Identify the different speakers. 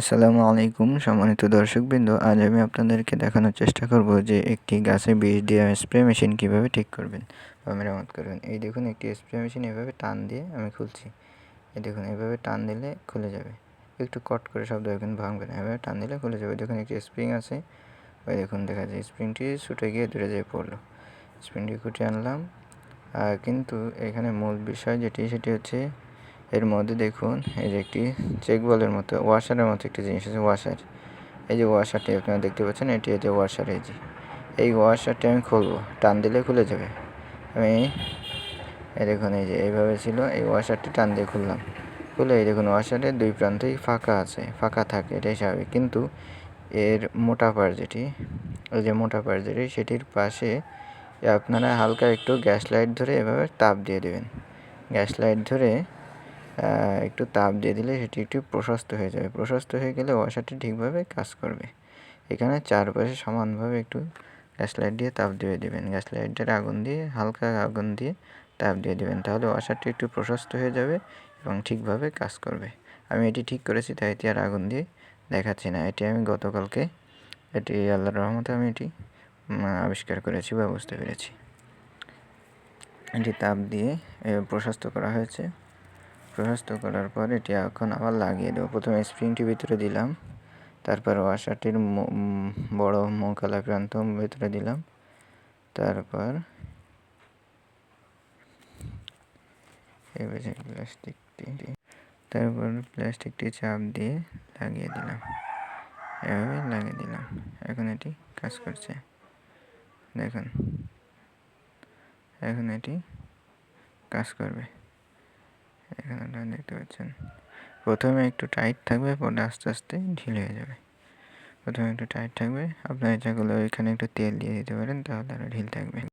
Speaker 1: আসসালামু আলাইকুম সম্মানিত দর্শকবৃন্দ, আজ আমি আপনাদেরকে দেখানোর চেষ্টা করব যে একটি গাছে বিষ দিয়ে স্প্রে মেশিন কীভাবে ঠিক করবেন। বা মেরামত করবেন এই দেখুন, একটি স্প্রে মেশিন এভাবে টান দিয়ে আমি খুলছি। এই দেখুন, এভাবে টান দিলে খুলে যাবে। একটু কট করে শব্দ এখন ভাঙবে না। এভাবে টান দিলে খুলে যাবে। দেখুন, একটি স্প্রিং আছে। ওই দেখুন, দেখা যায় স্প্রিংটি ছুটে গিয়ে দূরে যেয়ে পড়ল। স্প্রিংটি খুঁটে আনলাম। কিন্তু এখানে মূল বিষয় যেটি, সেটি হচ্ছে এর মধ্যে দেখুন, এই যে একটি চেক বলের মতো ওয়াশারের মতো একটি জিনিস আছে ওয়াশার এই যে ওয়াশারটি আপনারা দেখতে পাচ্ছেন, এটি হচ্ছে ওয়াশার এই যে। এই ওয়াশারটি আমি খুলবো, টান দিলে খুলে যাবে। আমি এই দেখুন, এই যে এইভাবে ছিল, এই ওয়াশারটি টান দিয়ে খুললাম। খুলে এই দেখুন ওয়াশারের দুই প্রান্তেই ফাঁকা আছে, ফাঁকা থাকে, এটাই স্বাভাবিক। কিন্তু এর মোটা পার যেটি ওই যে মোটা পার যেটি, সেটির পাশে আপনারা হালকা একটু গ্যাস লাইট ধরে এভাবে তাপ দিয়ে দেবেন। গ্যাস লাইট ধরে একটু তাপ দিয়ে দিলে সেটি একটু প্রশস্ত হয়ে যাবে। প্রশস্ত হয়ে গেলে ওয়াশারটি ঠিকভাবে কাজ করবে। এখানে চারপাশে সমানভাবে একটু গ্যাস লাইট দিয়ে তাপ দিয়ে দেবেন। গ্যাস লাইটের আগুন দিয়ে, হালকা আগুন দিয়ে তাপ দিয়ে দেবেন। তাহলে ওয়াশারটি একটু প্রশস্ত হয়ে যাবে এবং ঠিকভাবে কাজ করবে। আমি এটি ঠিক করেছি, তাই এটি আর আগুন দিয়ে দেখাচ্ছি না। এটি আমি গতকালকে, এটি আল্লাহর রহমতে আমি এটি আবিষ্কার করেছি বা বুঝতে পেরেছি। এটি তাপ দিয়ে প্রশস্ত করা হয়েছে। প্রশস্ত করার পর এটি এখন আবার লাগিয়ে দেবো। প্রথমে স্প্রিংটি ভিতরে দিলাম, তারপর ওয়াশারটির বড় মোকালা প্রান্ত ভিতরে দিলাম, তারপর এবারে প্লাস্টিকটি তারপর প্লাস্টিকটি চাপ দিয়ে লাগিয়ে দিলাম। এভাবে লাগিয়ে দিলাম। এখন এটি কাজ করছে। দেখুন, এখন এটি কাজ করবে। এখানে দেখতে পাচ্ছেন। প্রথমে একটু টাইট থাকবে, পরে আস্তে আস্তে ঢিল হয়ে যাবে। প্রথমে একটু টাইট থাকবে, আপনার করলে ওইখানে একটু তেল দিয়ে দিতে পারেন, তাহলে আরও ঢিল থাকবে।